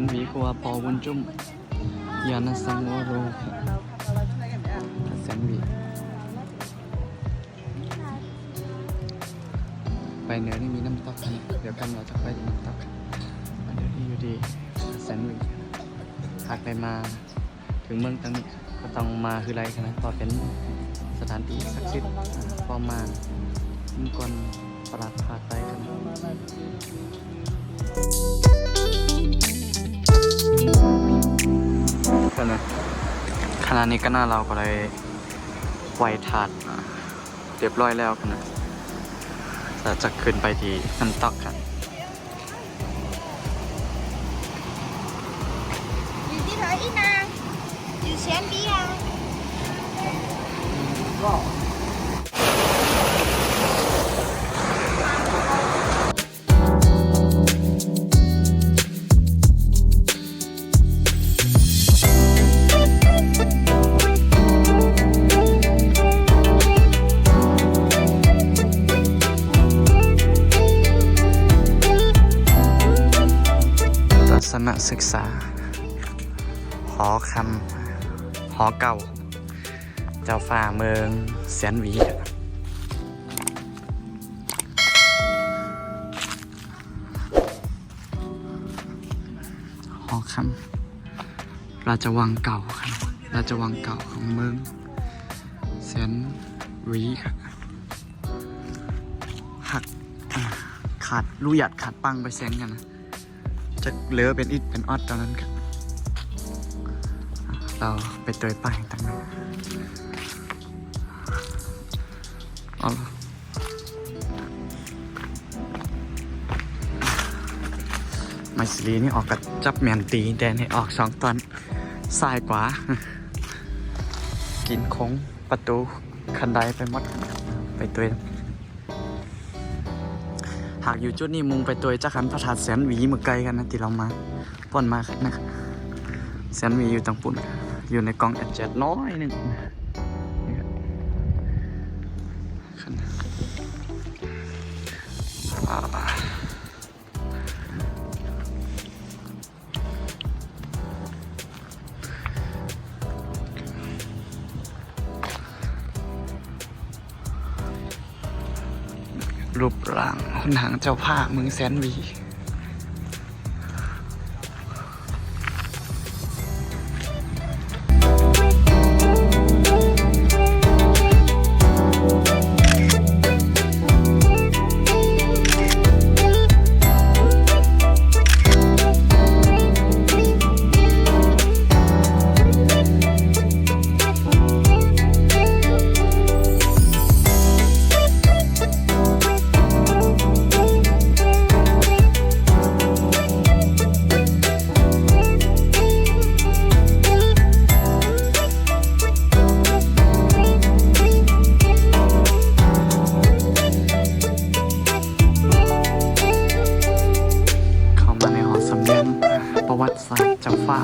นหวีกัวปอวุนจุ้มยานาสังวโรแสนหวีไปเหนือนี่มีน้ำตกนะเดี๋ยวกันเราจะไปที่น้ำตกกันเดี๋ยวนี้อยู่ดีแสนหวีหากได้มาถึงเมืองตังนี้ก็ต้องมาคือไรกันนะเพราะเป็นสถานที่ศักดิ์สิทธิ์อ่าพอมาเมื่อก่อนประหลาดพาไปกัน นะก็นะขณะนี้ก็น่าเราก็เลยไวถาดมาเรียบร้อยแล้วกันนะจะจะขึ้นไปที่น้ำตกกันอยู่ที่ไหนอีนางอยู่เชียนบีอะทั ศนศึกษา หอคำหอเก่า เจ้าฝ่าเมืองแสนหวีหอคำราชวังเก่าครับราชวังเก่าของเมืองแสนหวีครับหักขาดลูหยัดขาดปังไปแสงกันนะ จะเหลือเป็นอิดเป็นออดตอนนั้นครับเราไปเตยป้ายตั้งนั้นเอาละไมซิลีนี่ออกกับจับแมนตีแดนให้ออกสองตอนซ้ายขวากินคงประตูคันไดไปหมดไปเตย หากอยู่จุดนี้มุงไปตัวจักขันพระธาตุแสนหวีมือไกลกันนะที่เรามาป้อนมานะครับแสนหวีอยู่ตังปุ่นอยู่ในกองแอดเจ็ดน้อยหนึ่งนี่ครับขึ้นอ่า รูปร่างหนังเจ้าผ้าเมืองแสนวี ประวัติศาสตร์จำฟ้า